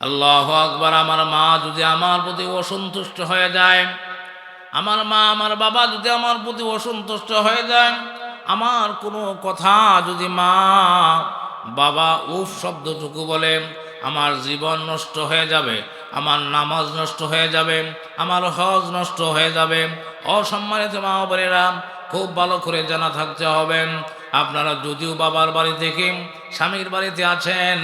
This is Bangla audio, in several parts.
আল্লাহ আকবার, আমার মা যদি আমার প্রতি অসন্তুষ্ট হয়ে যায়, আমার মা, আমার বাবা যদি আমার প্রতি অসন্তুষ্ট হয়ে যায়, আমার কোনো কথা যদি মা, বাবা উফ শব্দটুকু বলে, আমার জীবন নষ্ট হয়ে যাবে, আমার নামাজ নষ্ট হয়ে যাবে, আমার হজ নষ্ট হয়ে যাবে, অসম্মানিত মা বোনেরা খুব ভালো করে জানা থাকতে হবে। আপনারা যদিও বাবার বাড়ি থেকে স্বামীর বাড়িতে আছেন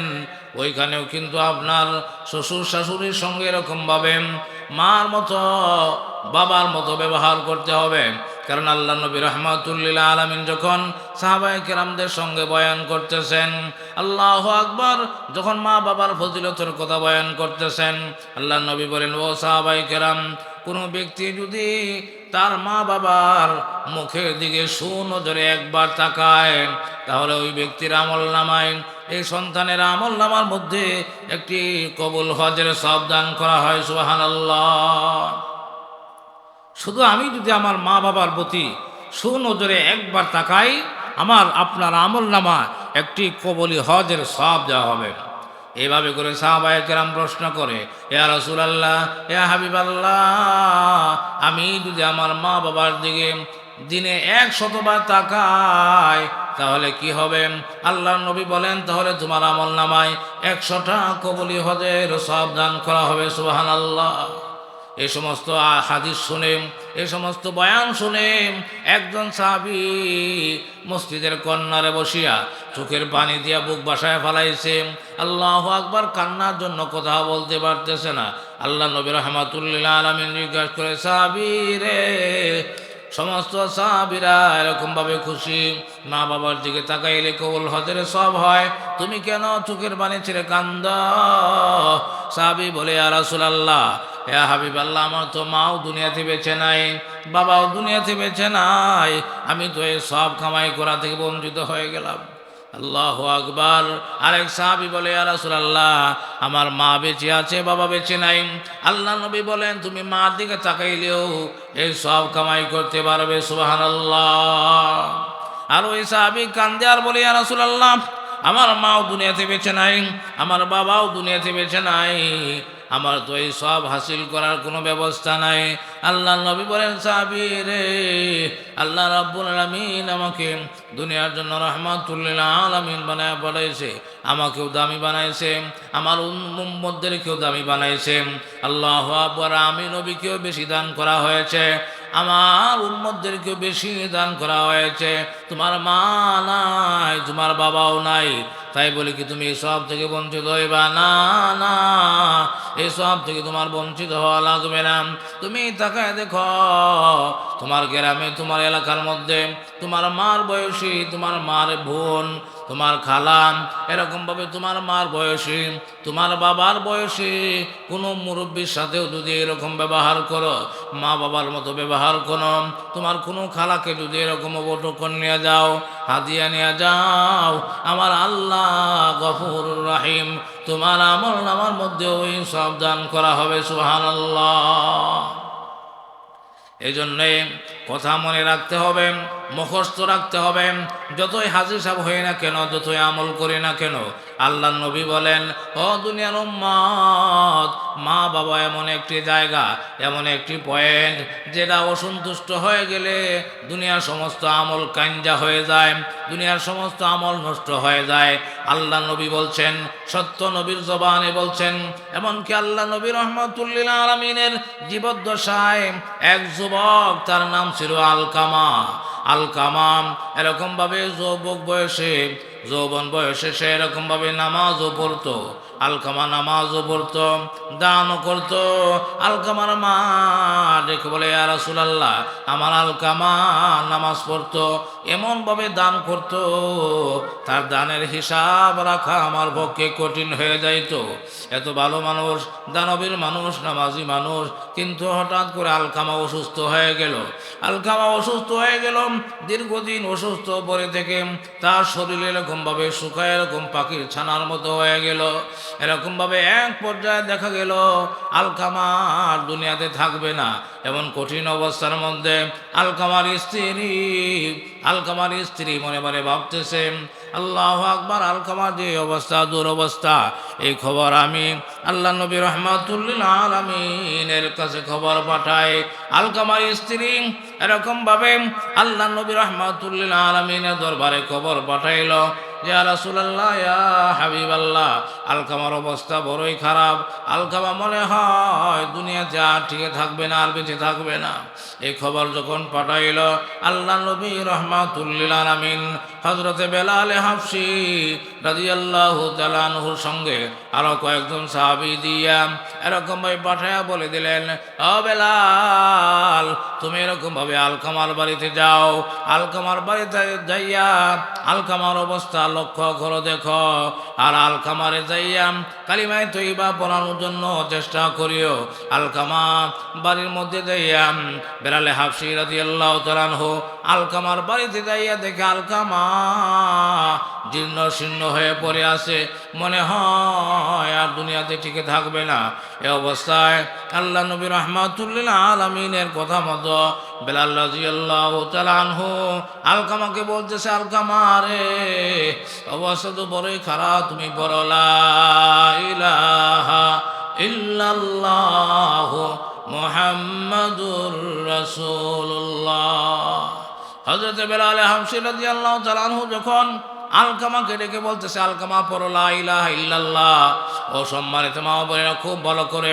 ওইখানেও কিন্তু আপনার শ্বশুর শাশুড়ির সঙ্গে এরকমভাবে মার মতো, বাবার মতো ব্যবহার করতে হবে। কারণ আল্লাহ নবী রহমাতুল্লিল্লা আলমিন যখন সাহাবাই কেরামদের সঙ্গে বয়ান করতেছেন, আল্লাহ আকবর, যখন মা বাবার ফজিলতের কথা বয়ান করতেছেন, আল্লাহ নবী বলেন, ও সাহাবাই কেরাম, কোনো ব্যক্তি যদি তার মা বাবার মুখের দিকে সুনজরে একবার তাকায়, তাহলে ওই ব্যক্তির আমল নামায় এই সন্তানের আমল নামার মধ্যে একটি কবুল হজের সব দান করা হয় সুহান শুধু আমি যদি আমার মা বাবার প্রতি সুনজরে একবার তাকাই, আমার আপনার আমল নামা একটি কবলি হজের সব দেওয়া হবে। এভাবে করে সাহাবায় কেরাম প্রশ্ন করে এ রসুল আল্লাহ এ হাবিব আল্লাহ আমি যদি আমার মা বাবার দিকে দিনে এক শতবার তাকায়, তাহলে কি হবে? আল্লাহ নবী বলেন, তাহলে তোমার আমল নামায় একশোটা কবলি হজের সব দান করা হবে সুহান আল্লাহ এই সমস্ত হাদিস শুনে এই সমস্ত বয়ান শুনে একজন সাহাবি মসজিদের কন্যারে বসিয়া চোখের পানি দিয়া বুক বাসায় ফেলাইছে। আল্লাহ আকবার, কান্নার জন্য কথা বলতে পারতেছে না। আল্লাহ নবী রহমাতুল্লিল্লাহ আলমিন জিজ্ঞাসা করে, সাহাবি রে সমস্ত সাহাবিরা এরকমভাবে খুশি। মা বাবার দিকে তাকাইলে কবুল হজরে সব হয়। তুমি কেন চোখের বাণী ছেড়ে কান্দ? সাবি বলে আর আল্লাহ এ হাবিব আল্লাহ আমার তো মাও দুনিয়াতে বেছে নাই, বাবাও দুনিয়াতে বেছে নাই। আমি তো এই সব কামাই করা থেকে বঞ্চিত হয়ে গেলাম। আল্লাহ আকবার। আরেক সাহাবি বলে আল্লাহ আমার মা বেঁচে আছে, বাবা বেঁচে নাই। আল্লাহ নবী বলেন, তুমি মার দিকে তাকাইলেও এই সব কামাই করতে পারবে সুবাহান আল্লাহ আর ওই সাহাবি কান্দে আর বলে আল্লাহ আমার মাও দুনিয়াতে বেঁচে নাই, আমার বাবাও দুনিয়াতে বেঁচে নাই। আমার তো এই সব হাসিল করার কোনো ব্যবস্থা নাই। আল্লাহ নবী বলেন সাবিরে আল্লাহ রাব্বুল আলমিন আমাকে দুনিয়ার জন্য রহমাতুল্লিল আলমিন বানায় বলেছে, আমাকেও দামি বানাইছে, আমার উম্মদেরকেও দামি বানাইছে। আল্লাহ আকবর, আমি নবীকেও বেশি দান করা হয়েছে। আমার উম্মদেরকেও বেশি দান করা হয়েছে। তোমার মা নাই, তোমার বাবাও নাই। তাই বলে কি, তুমি সব থেকে বঞ্চিত হইবা? না না। এসব থেকে তোমার বঞ্চিত হওয়া লাগবে না। তুমি তাকায় দেখো, তোমার গ্রামে, তোমার এলাকার মধ্যে, তোমার মার বয়সী, তোমার মার বোন তোমার খালাম, এরকমভাবে তোমার মার বয়সী, তোমার বাবার বয়সী, কোনো মুরব্বীর সাথেও যদি এরকম ব্যবহার করো, মা বাবার মতো ব্যবহার করো, তোমার কোনো খালাকে যদি এরকম অবটকন নিয়ে যাও, হাদিয়া নিয়ে যাও, আমার আল্লাহ গফুর রাহিম, তোমার আমল আমার মধ্যে ওই সব দান করা হবে সুহান এই জন্যে কথা মনে রাখতে হবে মুখস্থ রাখতে হবে। যতই হাজির সাহেব হই না কেন, যতই আমল করি না কেন, আল্লাহ নবী বলেন, ও দুনিয়ার উম্মত, মা বাবা এমন একটি জায়গা, এমন একটি পয়েন্ট, যেটা অসন্তুষ্ট হয়ে গেলে দুনিয়ার সমস্ত আমল কাঞ্জা হয়ে যায়, দুনিয়ার সমস্ত আমল নষ্ট হয়ে যায়। আল্লাহ নবী বলছেন, সত্য নবীর জবানে বলছেন, এমনকি আল্লাহ নবী রহমতুল্লিল আলমিনের জীবদ্দশায় এক যুবক, তার নাম ছিল আলকামা। আলকামাম এরকমভাবে যৌবক বয়সে যৌবন বয়সে সে এরকমভাবে নামাজও পড়তো। আলকামা নামাজও পড়ত, দানও করতো। আলকামার মা দেখে বলে আর আল্লাহ আমার আলকামা নামাজ পড়তো, এমনভাবে দান করতো। তার দানের হিসাব রাখা আমার পক্ষে কঠিন হয়ে যাইত। এত ভালো মানুষ, দানবীর মানুষ, নামাজি মানুষ, কিন্তু হঠাৎ করে আলকামা অসুস্থ হয়ে গেল। আলকামা অসুস্থ হয়ে গেল, দীর্ঘদিন অসুস্থ পরে থেকে তার শরীরে এরকমভাবে শুকায়, এরকম পাখির ছানার মতো হয়ে গেল। এরকমভাবে এক পর্যায়ে দেখা গেল, আলকামার দুনিয়াতে থাকবে না। এমন কঠিন অবস্থার মধ্যে আলকামার স্ত্রী আলকামার স্ত্রী মনে মনে ভাবতেছে, আল্লাহ আকবার, আলকামার যে অবস্থা, দুরবস্থা, এই খবর আমি আল্লাহ নবী রহমাতুল্লিল আলমিনের কাছে খবর পাঠাই। আলকামার স্ত্রী এরকমভাবে আল্লাহ নবী রহমাতুল্লিল আলমিনের দরবারে খবর পাঠাইল। ইয়া রাসূলুল্লাহ, ইয়া হাবিবাল্লাহ, আলকামার অবস্থা বড়ই খারাপ। আলকামা মনে হয় দুনিয়াতে আর টিকে থাকবে না, আর বেঁচে থাকবে না। এই খবর যখন পাঠাইল, আল্লাহ নবী রহমাতুল্লিল আলামিন হজরতে বেলাল হাফসি রাদিয়াল্লাহু তাআলাহুর সঙ্গে আরও কয়েকজন সাহাবী দিয়া এরকম ভাবে পাঠায়া বলে দিলেন, ও বেলাল, তুমি এরকম ভাবে আলকামার বাড়িতে যাও। আলকামার বাড়িতে যাইয়া আলকামার অবস্থা লক্ষ্য করো, দেখো। আর আলকামারে যাইয়া কালিমায় তৈবা পড়ানোর জন্য চেষ্টা করিও। আলকামা বাড়ির মধ্যে যাইয়া বেড়ালে হাফসি রাজি আল্লাহ তালানহো আলকামার বাড়িতে যাইয়া দেখে আলকামা জীর্ণ শীর্ণ হয়ে পড়ে আছে। মনে হয় আর দুনিয়াতে টিকে থাকবে না। এ অবস্থায় আল্লাহ নবী রহমাতুল্লিল আলমিনের কথা মতো বেলাল রাজি আল্লাহ তালানহু আলকামাকে বলতেছে, আলকামা রে অবস্থা তো বড়ই খারাপ, তুমি বড় ইলাহা ইল্লাল্লাহ মুহাম্মাদুর রাসূলুল্লাহ। হযরত বেলাল হামসি রাদিয়াল্লাহু তাআলাহু যখন আলকামাকে ডেকে বলতেছে, আলকামা পরলা ও সম্মানিত মা বোনেরা, খুব ভালো করে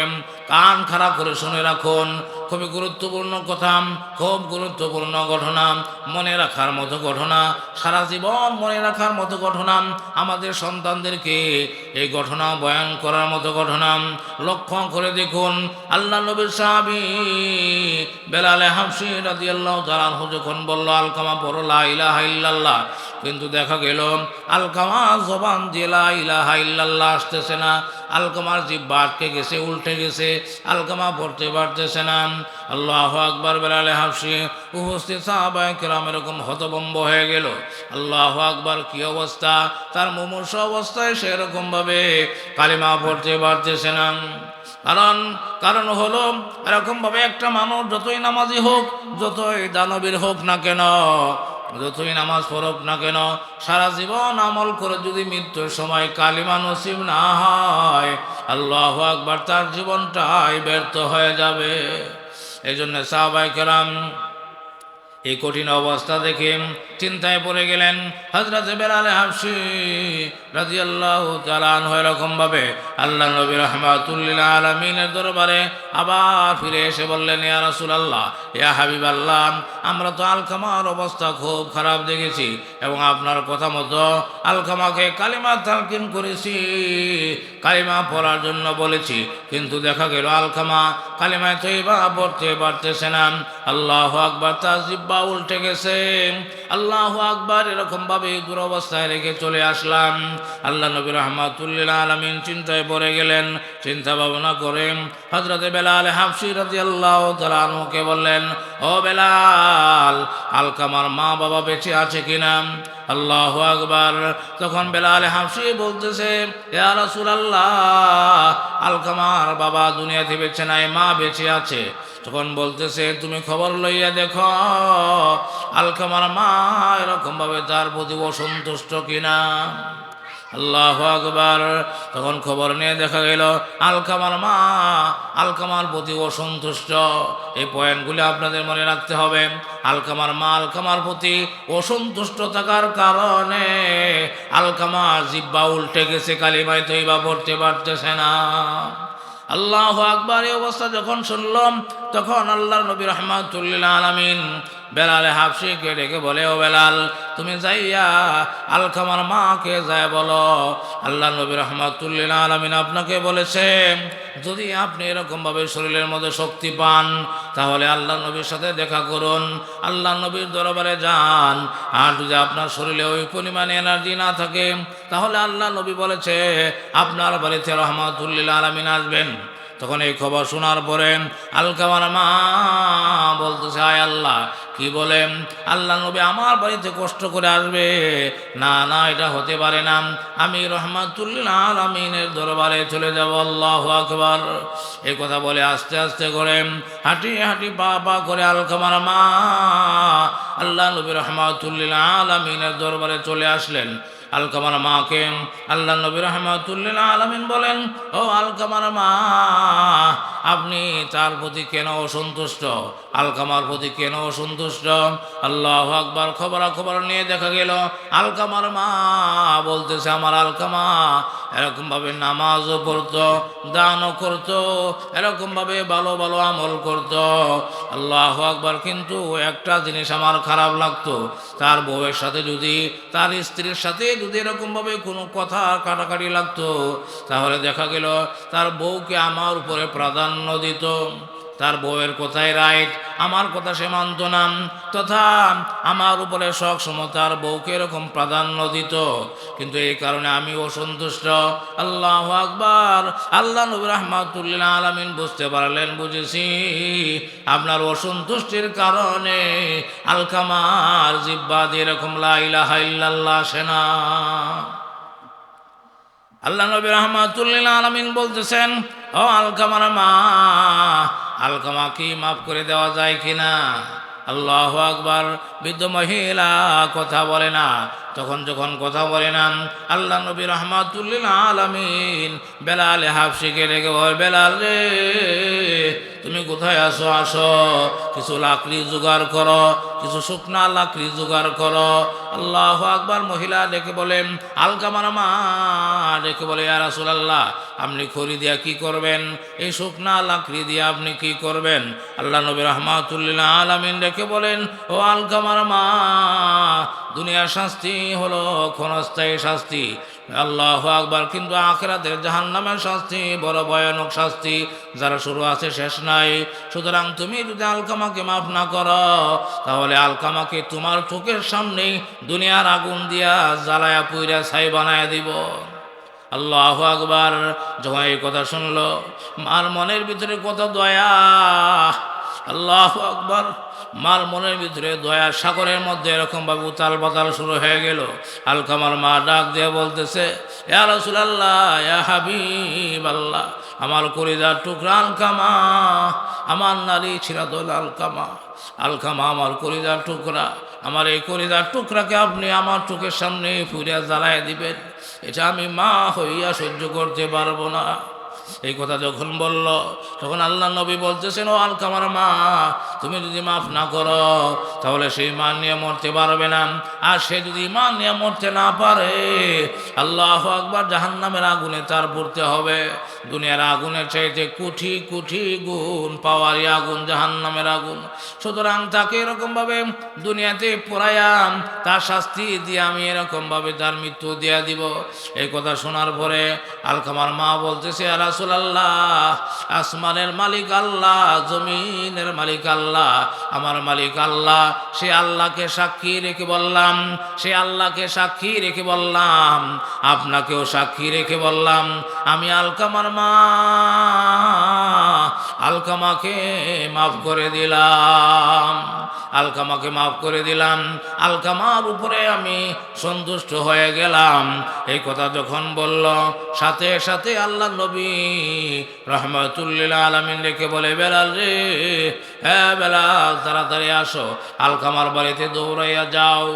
কান খারাপ করে শুনে রাখুন। খুবই গুরুত্বপূর্ণ কথা, খুব গুরুত্বপূর্ণ ঘটনা, মনে রাখার মতো ঘটনা, সারা জীবন মনে রাখার মতো ঘটনা, আমাদের সন্তানদেরকে এই ঘটনা বয়ান করার মতো ঘটনা, লক্ষ্য করে দেখুন। আল্লাহ নবীর সাহাবি বেলালে হাফসি রাজি আল্লাহ যখন বলল, আলকামা ইল্লাল্লাহ কিন্তু দেখা গেল, আলকামা জবান জেলা ইলাহা ইল্লাল্লাহ আসতেছে না। আলকামার জিব্বা আটকে গেছে, উল্টে গেছে, আলকামা পড়তে পারতেছে না। আল্লাহ আকবর বেলালে হাফসি, উপস্থিত সাহাবায় কেরাম এরকম হতবম্ব হয়ে গেল। আল্লাহ আকবর কি অবস্থা? তার মুমূর্ষ অবস্থায় সেরকম ভাবে কালিমা পড়তে পারতেছে না। কারণ কারণ হলো এরকমভাবে একটা মানুষ যতই নামাজি হোক, যতই দানবীর হোক না কেন যতই নামাজ পড়ব না কেন? সারা জীবন আমল করে যদি মৃত্যুর সময় কালিমা নসিব না হয়, আল্লাহ আকবার তার জীবনটাই ব্যর্থ হয়ে যাবে। এই জন্য সাহবাই কেরাম এই কঠিন অবস্থা দেখে চিন্তায় পড়ে গেলেন হজরত বেলালে হাফসি রাজি আল্লাহ চালান এরকম ভাবে আল্লাহ নবী রহমাতুল্লিল আলমিনের দরবারে আবার ফিরে এসে বললেন, ইয়া রাসুল আল্লাহ ইয়া হাবিব আল্লাহ আমরা তো আলকামার অবস্থা খুব খারাপ দেখেছি এবং আপনার কথা মতো আলকামাকে কালিমা তালকিন করেছি, কালিমা পড়ার জন্য বলেছি, কিন্তু দেখা গেল আলকামা কালিমায় তৈবা পড়তে পারতেছে না। আল্লাহ আকবার তার জিব্বা উল্টে গেছে আল্লাহ আকবার এরকম ভাবে দুরবস্থায় রেখে চলে আসলাম। আল্লাহ নবী রহমাতুল্লিল আলমিন চিন্তায় পড়ে গেলেন, চিন্তা ভাবনা করে হজরতে বেলাল হাফসি রাজি আল্লাহ তালকে বললেন, ও বেলাল, আলকামার মা বাবা বেঁচে আছে কিনা? আল্লাহ আকবার তখন বেলাল হাফসি বলতেছে রাসূলুল্লাহ, আলকামার বাবা দুনিয়াতে বেছে নাই, মা বেঁচে আছে। তখন বলতেছে, তুমি খবর লইয়া দেখো, আলকামার মা এরকম ভাবে তার প্রতি অসন্তুষ্ট কিনা? আল্লাহ আকবার। তখন খবর নিয়ে দেখা গেল, আলকামার মা আলকামার প্রতি অসন্তুষ্ট। এই পয়েন্টগুলি আপনাদের মনে রাখতে হবে। আলকামার মা আলকামার প্রতি অসন্তুষ্ট থাকার কারণে আলকামার জিব্বা উল্টে গেছে, কালিমায় তৈবা পড়তে পারতেছে না। আল্লাহ আকবার এই অবস্থা যখন শুনলাম তখন আল্লাহ নবী রহমাতুল্লিল আলমিন বেলালে হাফসিকে ডেকে বলে, ও বেলাল, তুমি যাইয়া আলকামার মাকে যায় বলো। আল্লাহ নবী রহমাতুল্লিল আলমিন আপনাকে বলেছে, যদি আপনি এরকমভাবে শরীরের মধ্যে শক্তি পান, তাহলে আল্লাহ নবীর সাথে দেখা করুন। আল্লাহ নবীর দরবারে যান। আর যদি আপনার শরীরে ওই পরিমাণে এনার্জি না থাকে, তাহলে আল্লাহ নবী বলেছে, আপনার বাড়িতে রহমাতুল্লিল আলমিন আসবেন। তখন এই খবর শোনার পরে আলকামার মা বলতেছে, আয় আল্লাহ। কি বলেন আল্লাহ নবী আমার বাড়িতে কষ্ট করে আসবে। না না, এটা হতে পারে না। আমি রহমাতুল্লাহ আলমিনের দরবারে চলে যাব। আল্লাহ আকবার। এই কথা বলে আস্তে আস্তে করে হাঁটি হাঁটি পা পা করে আলকামার মা আল্লাহ নবী রহমাতুল্লাহ আলমিনের দরবারে চলে আসলেন। আলকামার মাকে আল্লাহ নবী রহমাতুল্লাহ আলমিন বলেন, ও আলকামার মা, আপনি তার প্রতি কেন অসন্তুষ্ট? আলকামার প্রতি কেন অসন্তুষ্ট? আল্লাহ আকবার খবরাখবর নিয়ে দেখা গেল, আলকামার মা বলতেছে, আমার আলকামা এরকমভাবে নামাজও পড়তো, দানও করতো, এরকমভাবে ভালো ভালো আমল করতো। আল্লাহ আকবার, কিন্তু একটা জিনিস আমার খারাপ লাগতো, তার বউয়ের সাথে যদি, তার স্ত্রীর সাথে যদি এরকমভাবে কোনো কথা কাটাকাটি লাগতো, তাহলে দেখা গেল তার বউকে আমার উপরে প্রাধান্য দিত। তার বউয়ের কথায় রাইট, আমার কথা সে মানত না। তথা আমার উপরে শখ সময় তার বউকে এরকম প্রাধান্য দিত। কিন্তু এই কারণে আমি অসন্তুষ্ট। আল্লাহ আকবার। আল্লাহ নবী রহমাতুল্লাহ আলমিন বুঝতে পারলেন, বুঝেছি। আপনার অসন্তুষ্টির কারণে আলকামার জিব্বাদ এরকম লাইলাহা ইল্লাল্লাহ সেনা আল্লাহ নবী রহমাতুল্লাহ আলমিন বলতেছেন ও আলকামার মা, আলকামা কি মাফ করে দেওয়া যায় কিনা? আল্লাহ আকবার, বৃদ্ধ মহিলা কথা বলে না। তখন যখন কথা বলে না আল্লাহ নবী রহমাতুল্লিল আলমিন, বেলালে হাফসিকে রেখে বল, বেলাল রে, তুমি কোথায় আসো আসো, কিছু লাকড়ি জোগাড় করো, কিছু শুকনা লাকড়ি জোগাড় করো। আল্লাহ আকবার মহিলা ডেকে বলেন আলকামার মা ডেকে বলে আর আল্লাহ আপনি খড়ি দিয়া কি করবেন? এই শুকনা লাকড়ি দিয়ে আপনি কি করবেন? আল্লাহ নবী রহমাতুল্লিল্লাহ আলমিন ডেকে বলেন, ও আলকামার মা দুনিয়ার শাস্তি হলো ক্ষণস্থায়ী শাস্তি। আল্লাহ আকবার, কিন্তু আখেরাতের জাহান নামের শাস্তি বড় ভয়ানক শাস্তি, যারা শুরু আছে শেষ নাই। সুতরাং তুমি যদি আলকামাকে মাফ না করো, তাহলে আলকামাকে তোমার চোখের সামনেই দুনিয়ার আগুন দিয়া জ্বালায়া পুইরা ছাই বানায় দিব। আল্লাহ আকবার, যখন এই কথা শুনলো, মার মনের ভিতরে কত দয়া। আল্লাহ আকবার মার মনের ভিতরে দয়া সাগরের মধ্যে এরকমভাবে উতাল পাতাল শুরু হয়ে গেল। আলকামার মা ডাক দিয়ে বলতেছে আল্লাহ আমার করিদার টুকরা আলকামা, আমার নারী ছিল দোল আলকামা আলকামা আমার করিদার টুকরা, আমার এই করিদার টুকরাকে আপনি আমার চোখের সামনে ফুরিয়া জ্বালায় দিবেন। এটা আমি মা হইয়া সহ্য করতে পারব না। এই কথা যখন বলল, তখন আল্লাহ নবী বলতেছেন, ও আলকামার মা তুমি যদি মাফ না করো, তাহলে সেই মান নিয়ে মরতে পারবে না। আর সে যদি মা নিয়ে মরতে না পারে, আল্লাহ আকবার জাহান নামের আগুনে তার পড়তে হবে। দুনিয়ার আগুনের চাইতে কুঠি কুঠি গুণ পাওয়ারি আগুন জাহান নামের আগুন। সুতরাং তাকে এরকমভাবে দুনিয়াতে পড়ায়াম তার শাস্তি দিয়ে আমি এরকমভাবে তার মৃত্যু দিয়া দিব। এই কথা শোনার পরে আলকামার মা বলতেছে আর রাসুলাল্লাহ, আসমানের মালিক আল্লাহ, জমিনের মালিক আল্লাহ। আমার মালিক আল্লাহ, সে আল্লাহকে সাক্ষী রেখে বললাম, সে আল্লাহকে সাক্ষী রেখে বললাম, আপনাকেও সাক্ষী রেখে বললাম, আমি আলকামার মা, আলকামাকে মাফ করে দিলাম, আলকামাকে মাফ করে দিলাম, আলকামার উপরে আমি সন্তুষ্ট হয়ে গেলাম। এই কথা যখন বলল, সাথে সাথে আল্লাহ নবী রহমতুল্লিল আলমিন রেখে বলে, বেলাল রে হ্যাঁ বেলাল তাড়াতাড়ি আসো, আলকামার বাড়িতে দৌড়াইয়া যাও,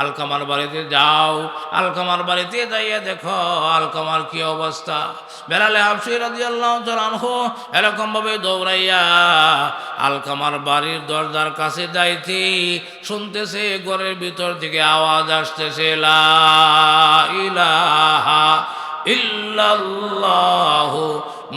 আলকামার বাড়িতে যাও, আলকামার বাড়িতে যাইয়া দেখো আলকামার কি অবস্থা। বেলালে হাফসি রাজি আল্লাহ আনহো এরকমভাবে দৌড়াইয়া আলকামার বাড়ির দরজার কাছে যাইতে শুনতেছে ঘরের ভিতর থেকে আওয়াজ আসতেছে, লা ইলাহা ইল্লাল্লাহু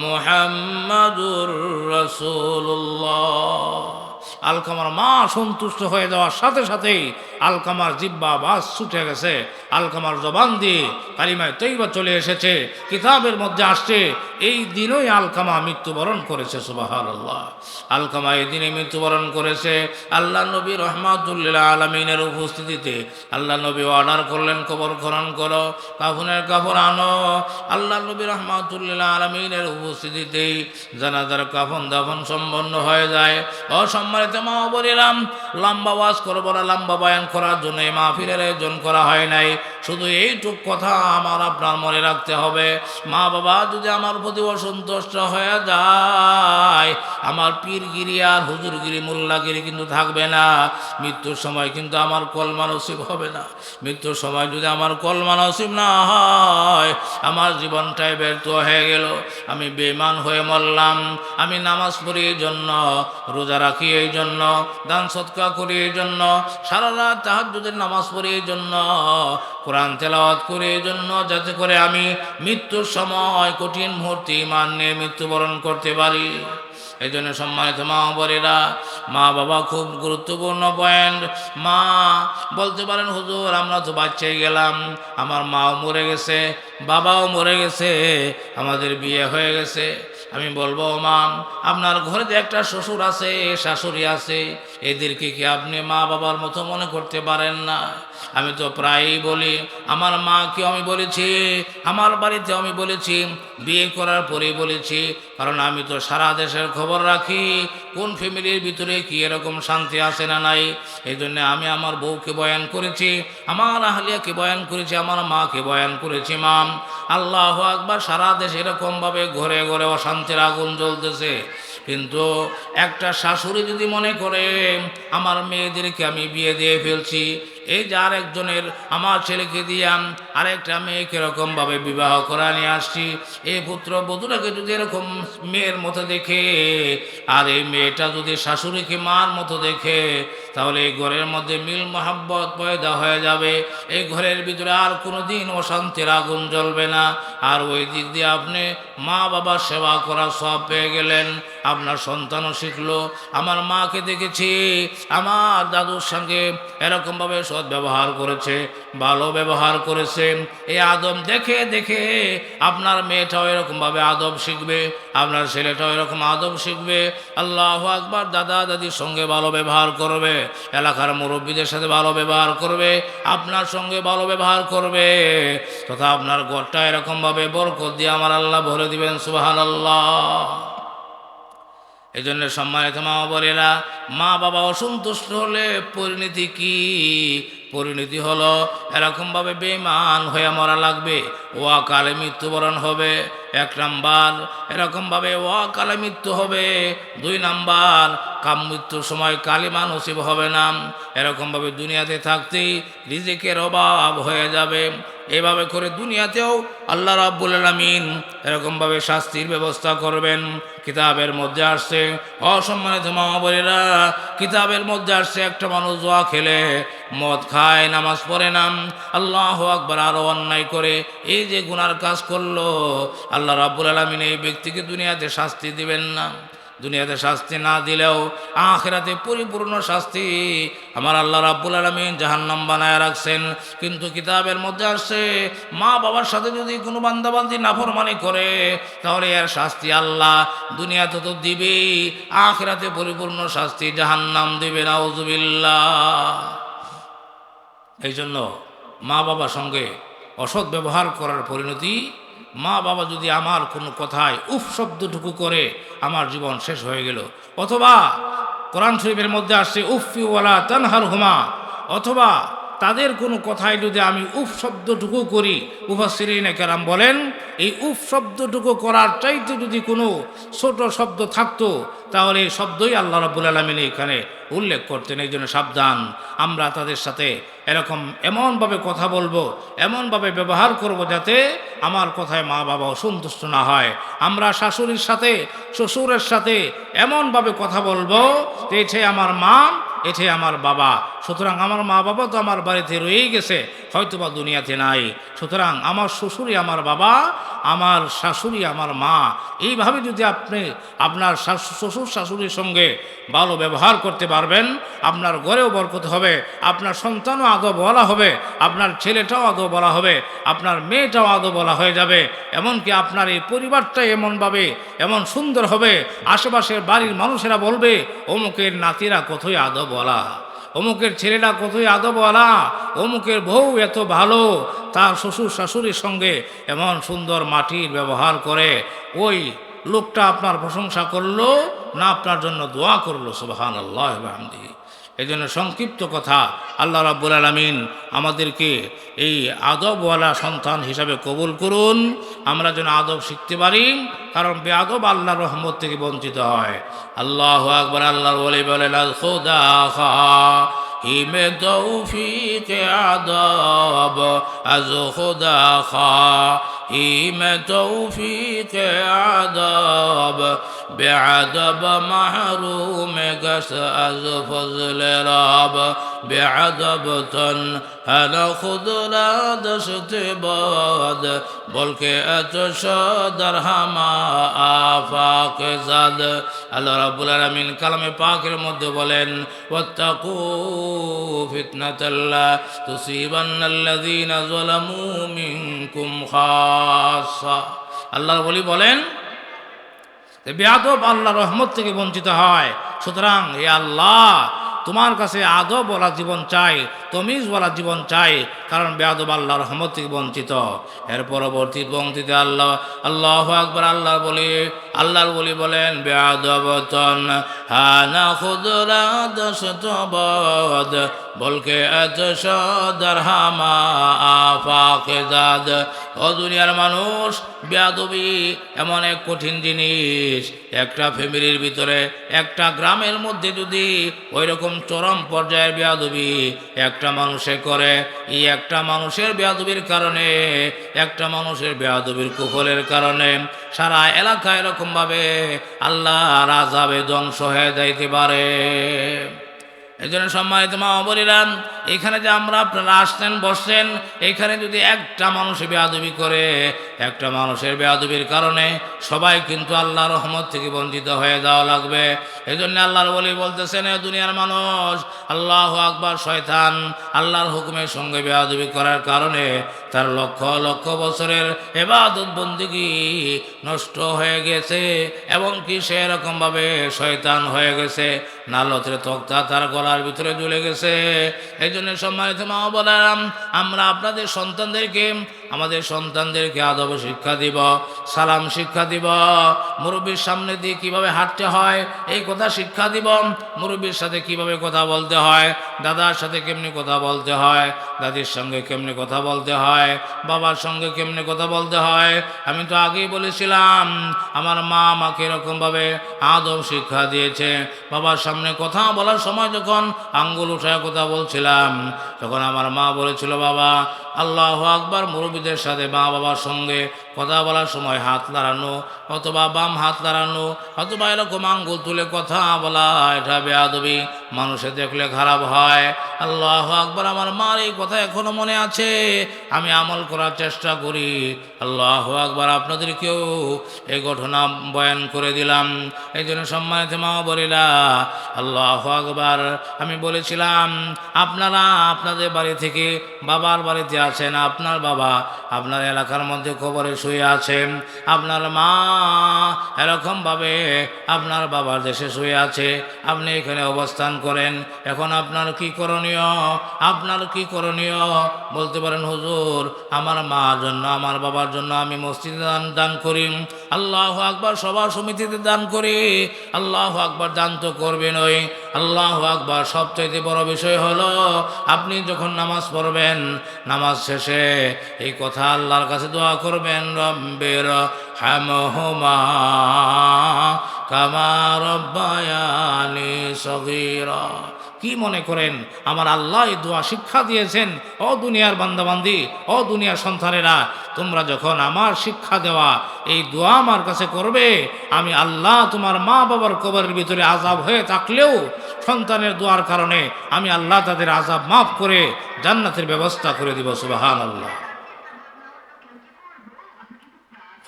মুহাম্মাদুর রাসূলুল্লাহ। আলকামার মা সন্তুষ্ট হয়ে যাওয়ার সাথে সাথেই আলকামার জিব্বা বাস ছুটে গেছে। আলকামার জবান দিয়ে কালিমায় তৈবা চলে এসেছে। কিতাবের মধ্যে আসছে, এই দিনই আলকামা মৃত্যুবরণ করেছে সুবাহ আল্লাহ আলকামা এই দিনে মৃত্যুবরণ করেছে। আল্লাহ নবী রহমাতুল্লাহ আলমিনের উপস্থিতিতে আল্লাহ নবী অর্ডার করলেন, কবর খনন করো, কাফনের কাপড় আনো। আল্লাহ নবী রহমাতুল্লাহ আলমিনের উপস্থিতিতেই জানাজার কাফন দাফন সম্পন্ন হয়ে যায়। অসম্মানিত মা বলিলাম লম্বা ওয়াজ করব না, লম্বা বয়ান করার জন্য এই মাহফিলের আয়োজন করা হয় নাই। শুধু এইটুক কথা আমার আপনার মনে রাখতে হবে। মা বাবা যদি আমার প্রতি অসন্তুষ্ট হয়ে যায়, আমার পীরগিরি আর হুজুরগিরি মোল্লাগিরি কিন্তু থাকবে না। মৃত্যুর সময় কিন্তু আমার কলমা নসিব হবে না। মৃত্যুর সময় যদি আমার কলমা নসিব না হয়, আমার জীবনটাই ব্যর্থ হয়ে গেল। আমি বেমান হয়ে মরলাম। আমি নামাজ পড়ি এই জন্য, রোজা রাখি এই জন্য, দান সৎকা করি এই জন্য, সারা রাত তাহাজ্জুদের নামাজ পড়ি এই জন্য কোরআন তেলাওয়াত করে জন্য যাতে করে আমি মৃত্যুর সময় কঠিন মুহূর্তে ইমান নিয়ে মৃত্যুবরণ করতে পারি। এই জন্য সম্মানিত মা বলেরা মা বাবা খুব গুরুত্বপূর্ণ পয়েন্ট মা, বলতে পারেন, হুজুর, আমরা তো বাচ্চাই গেলাম, আমার মাও মরে গেছে, বাবাও মরে গেছে, আমাদের বিয়ে হয়ে গেছে। আমি বলব, মা, আপনার ঘরে যে একটা শ্বশুর আছে, শাশুড়ি আছে, এদেরকে কি আপনি মা বাবার মতো মনে করতে পারেন না? আমি তো প্রায়ই বলি, আমার মাকে আমি বলেছি, আমার বাড়িতে আমি বলেছি, বিয়ে করার পরেই বলেছি কারণ আমি তো সারা দেশের খবর রাখি, কোন ফ্যামিলির ভিতরে কি এরকম শান্তি আছে না নাই? এই জন্য আমি আমার বউকে বয়ান করেছি, আমার আহলিয়াকে বয়ান করেছি, আমার মাকে বয়ান করেছি, মাম। আল্লাহ আকবার, সারা দেশ এরকমভাবে ঘরে ঘরে অশান্তির আগুন জ্বলতেছে। কিন্তু একটা শাশুড়ি যদি মনে করে, আমার মেয়েদেরকে আমি বিয়ে দিয়ে ফেলছি এই যে আরেকজনের আমার ছেলেকে দিয়াম আরেকটা মেয়েকে এরকমভাবে বিবাহ করা নিয়ে আসছি এই পুত্র বধূরাকে যদি এরকম মেয়ের মতো দেখে, আর এই মেয়েটা যদি শাশুড়িকে মার মতো দেখে, তাহলে এই ঘরের মধ্যে মিল মোহাব্বত পয়দা হয়ে যাবে। এই ঘরের ভিতরে আর কোনো দিন অশান্তির আগুন জ্বলবে না। আর ওই দিক দিয়ে আপনি মা বাবার সেবা করা সব পেয়ে গেলেন। আপনার সন্তানও শিখলো, আমার মাকে দেখেছি, আমার দাদুর সঙ্গে এরকমভাবে ব্যবহার করেছে, ভালো ব্যবহার করেছে। এই আদম দেখে দেখে আপনার মেয়েটাও এরকমভাবে আদব শিখবে, আপনার ছেলেটাও এরকম আদব শিখবে। আল্লাহ আকবার, দাদা দাদির সঙ্গে ভালো ব্যবহার করবে, এলাকার মুরব্বীদের সাথে ভালো ব্যবহার করবে, আপনার সঙ্গে ভালো ব্যবহার করবে। তথা আপনার ঘরটা এরকমভাবে বরকত দিয়ে আমার আল্লাহ ভরে দিবেন সুবাহান আল্লাহ এই জন্য সম্মানিত মা বলেরা মা বাবা অসন্তুষ্ট হলে পরিণতি কি? পরিণতি হলো এরকমভাবে বেমান হয়ে মরা লাগবে, ও আকালে মৃত্যুবরণ হবে। এক নাম্বার, এরকমভাবে ও কালে মৃত্যু হবে। দুই নাম্বার, কাম মৃত্যুর সময় কালিমা নসিব হবে না। এরকমভাবে দুনিয়াতে থাকতেই রিজিকের অভাব হয়ে যাবে। এভাবে করে দুনিয়াতেও আল্লাহ রাব্বুল আলামিন এরকমভাবে শাস্তির ব্যবস্থা করবেন। কিতাবের মধ্যে আসছে, অসম্মানিত মহাবলীরা কিতাবের মধ্যে আসছে, একটা মানুষ জোয়া খেলে, মদ খায়, নামাজ পড়ে নাম আল্লাহ আকবার আরও অন্যায় করে, এই যে গুনার কাজ করল আল্লাহ রাব্বুল আলমিন এই ব্যক্তিকে দুনিয়াতে শাস্তি দিবেন না। দুনিয়াতে শাস্তি না দিলেও আখেরাতে পরিপূর্ণ শাস্তি আমার আল্লাহ রাব্বুল আলমিন জাহান্নাম বানায় রাখছেন। কিন্তু কিতাবের মধ্যে আসছে, মা বাবার সাথে যদি কোনো বান্দাবান্দি নাফরমানি করে, তাহলে এর শাস্তি আল্লাহ দুনিয়াতে তো দিবেই, আখেরাতে পরিপূর্ণ শাস্তি জাহান্নাম দিবে, নাউজুবিল্লাহ। এই জন্য মা বাবার সঙ্গে অসৎ ব্যবহার করার পরিণতি মা বাবা যদি আমার কোনো কথায় উফ শব্দটুকু করে, আমার জীবন শেষ হয়ে গেল। অথবা কোরআন শরীফের মধ্যে আসছে উফি ওয়ালা তানহার হুমা অথবা তাদের কোনো কথায় যদি আমি উফ শব্দটুকু করি উফাসিরিনে কেরাম বলেন, এই উফ শব্দটুকু করার চাইতে যদি কোনো ছোট শব্দ থাকতো, তাহলে এই শব্দই আল্লাহ রাবুল আলমিন এখানে উল্লেখ করতেন। এই জন্য সাবধান, আমরা তাদের সাথে এরকম এমনভাবে কথা বলব, এমনভাবে ব্যবহার করব যাতে আমার কথায় মা বাবা অসন্তুষ্ট না হয়। আমরা শাশুড়ির সাথে, শ্বশুরের সাথে এমনভাবে কথা বলব যে আমার মা এটাই আমার বাবা। সুতরাং আমার মা বাবা তো আমার বাড়িতে রয়েই গেছে হয়তো বা দুনিয়াতে নাই। সুতরাং আমার শ্বশুরই আমার বাবা, আমার শাশুড়ি আমার মা। এইভাবে যদি আপনি আপনার শ্বশুর শাশুড়ির সঙ্গে ভালো ব্যবহার করতে পারবেন, আপনার ঘরেও বরকত হবে, আপনার সন্তানও আদৌ বলা হবে, আপনার ছেলেটাও আদৌ বলা হবে, আপনার মেয়েটাও আদৌ বলা হয়ে যাবে, এমনকি আপনার এই পরিবারটাই এমনভাবে, এমন সুন্দর হবে, আশেপাশের বাড়ির মানুষেরা বলবে, অমুকের নাতিরা কতই আদৌ বলা। অমুকের ছেলেটা কতই আদবওয়ালা, অমুকের বউ এত ভালো, তার শ্বশুর শাশুড়ির সঙ্গে এমন সুন্দর মাটির ব্যবহার করে, ওই লোকটা আপনার প্রশংসা করল না আপনার জন্য দোয়া করল সুবাহান আল্লাহ হামদি এই জন্য সংক্ষিপ্ত কথা, আল্লাহ রাব্বুল আলমিন আমাদেরকে এই আদবওয়ালা সন্তান হিসাবে কবুল করুন। আমরা যেন আদব শিখতে পারি, কারণ বেআদব আল্লাহ রহমত থেকে বঞ্চিত হয়। আল্লাহ আকবর আল্লাহ বলে খা, হিম তৌফিক আদব আজ খা, হিম তৌফিক আদব বেআদব মাহরুম গস আজ ফজল রব বেআদব তন হল খুদরা দশত বদ বলকে এত সদর হামা আফাক জাদ আল্লাহ রাব্বুল আলামিন কালামে পাকের মধ্যে বলেন ওয়াত্তাকু ফিতনাতাল্লাহ তুসিবান্নাল্লাযীনা যালামু মিনকুম খাসসা আল্লাহর বলি বলেন বেয়াদব আল্লাহ রহমত থেকে বঞ্চিত হয়। সুতরাং এ আল্লাহ, তোমার কাছে আদব বলা জীবন চাই, তমিজ বলা জীবন চাই কারণ বেয়াদব আল্লাহ রহমত থেকে বঞ্চিত। এর পরবর্তী পঙ্ক্তিতে আল্লাহ আল্লাহ আকবর আল্লাহ বলি। আল্লাহর বলি বলেন বেয়াদবতন হানা খুদরা দশত বদ বলকে সদর হামা আফাকে দাদ। ও দুনিয়ার মানুষ, বেয়াদবি এমন এক কঠিন জিনিস। একটা ফ্যামিলির ভিতরে, একটা গ্রামের মধ্যে যদি ওই রকম চরম পর্যায়ের বেয়াদবি একটা মানুষে করে এই একটা মানুষের বেয়াদবির কারণে, একটা মানুষের বেয়াদবির কুফলের কারণে সারা এলাকা এরকমভাবে আল্লাহ রাজাবে ধ্বংস হয়ে যাইতে পারে। এই জন্য সম্মানিত মা বলিলাম এখানে যে আমরা আপনারা আসছেন, বসছেন, এখানে যদি একটা মানুষ বেয়াদবি করে, একটা মানুষের বেয়াদবির কারণে সবাই কিন্তু আল্লাহ রহমত থেকে বঞ্চিত হয়ে যাওয়া লাগবে। এই জন্য আল্লাহর বলি বলতেছেন দুনিয়ার মানুষ, আল্লাহ আকবার, শয়তান আল্লাহর হুকুমের সঙ্গে বেয়াদবি করার কারণে তার লক্ষ লক্ষ বছরের এবাদত বন্দিগি নষ্ট হয়ে গেছে এবং কি সেরকমভাবে শয়তান হয়ে গেছে। নালতের তক্তা তার গলার ভিতরে ঝুলে গেছে। এই জন্য সম্মানিত মা বলারাম আমরা আপনাদের সন্তানদেরকে আমাদের সন্তানদেরকে আদব শিক্ষা দিব, সালাম শিক্ষা দিব, মুরব্বীর সামনে দিয়ে কীভাবে হাঁটতে হয়, এই কথা শিক্ষা দিব, মুরব্বীর সাথে কীভাবে কথা বলতে হয়, দাদার সাথে কেমনি কথা বলতে হয়, দাদির সঙ্গে কেমনি কথা বলতে হয়, বাবার সঙ্গে কেমনি কথা বলতে হয়, আমি তো আগেই বলেছিলাম, আমার মা আমাকে এরকমভাবে আদব শিক্ষা দিয়েছে, বাবার সামনে কথা বলার সময় যখন আঙ্গুল উঠায় কথা বলছিলাম, তখন আমার মা বলেছিল, বাবা, আল্লাহ আকবার মুরব্বীদের সাথে মা বাবার সঙ্গে কথা বলার সময় হাত লাড়ানো অথবা বাম হাত লাড়ানো অথবা এরকম আঙ্গুল তুলে কথা বলা, এটা বেয়াদবি। মানুষে দেখলে খারাপ হয়। আল্লাহ আকবার, আমার মার এই কথা এখনও মনে আছে। আমি আমল করার চেষ্টা করি। আল্লাহ আকবার, আপনাদেরকেও এই ঘটনা বয়ান করে দিলাম। এই জন্য সম্মানিত মা বলিলা আল্লাহ আকবার, আমি বলেছিলাম, আপনারা আপনাদের বাড়ি থেকে বাবার বাড়িতে আছেন, আপনার বাবা আপনার এলাকার মধ্যে কবরে শুয়ে আছেন, আপনার মা এরকমভাবে আপনার বাবার দেশে শুয়ে আছে, আপনি এখানে অবস্থান করেন। এখন আপনার কি করণীয়? আপনার কি করণীয়? বলতে পারেন, হুজুর, আমার মা জন্য, আমার বাবার জন্য আমি মসজিদে দান করি আল্লাহ আকবার সভা সমিতিতে দান করি। আল্লাহ আকবার দান তো করবেন ওই। আল্লাহ আকবার সবচাইতে বড় বিষয় হলো, আপনি যখন নামাজ পড়বেন, নামাজ শেষে এই কথা আল্লাহর কাছে দোয়া করবেন, রব্বের হামহুমা কামা রব্বায়ানি সগীরা। কি মনে করেন? আমার আল্লাহ দোয়া শিক্ষা দিয়েছেন, ও দুনিয়ার বান্দাবান্দি, ও দুনিয়ার সন্তানেরা, তোমরা যখন আমার শিক্ষা দেওয়া, এই দোয়া আমার কাছে করবে, আমি আল্লাহ তোমার মা বাবার কবরের ভিতরে আজাব হয়ে থাকলেও সন্তানের দোয়ার কারণে আমি আল্লাহ তাদের আজাব মাফ করে জান্নাতের ব্যবস্থা করে দিব সুবাহান আল্লাহ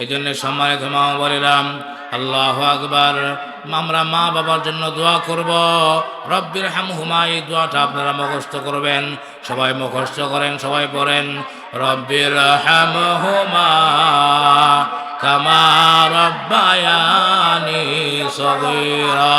এই জন্য সম্মানিত মা বলিলাম আল্লাহ আকবার। আমরা মা বাবার জন্য দোয়া করব। রব্বির হাম হুমা এই দোয়াটা আপনারা মুখস্থ করবেন। সবাই মুখস্থ করেন, সবাই পড়েন। রব্বির হাম হুমা কামা রব্বায়ানি সগীরা।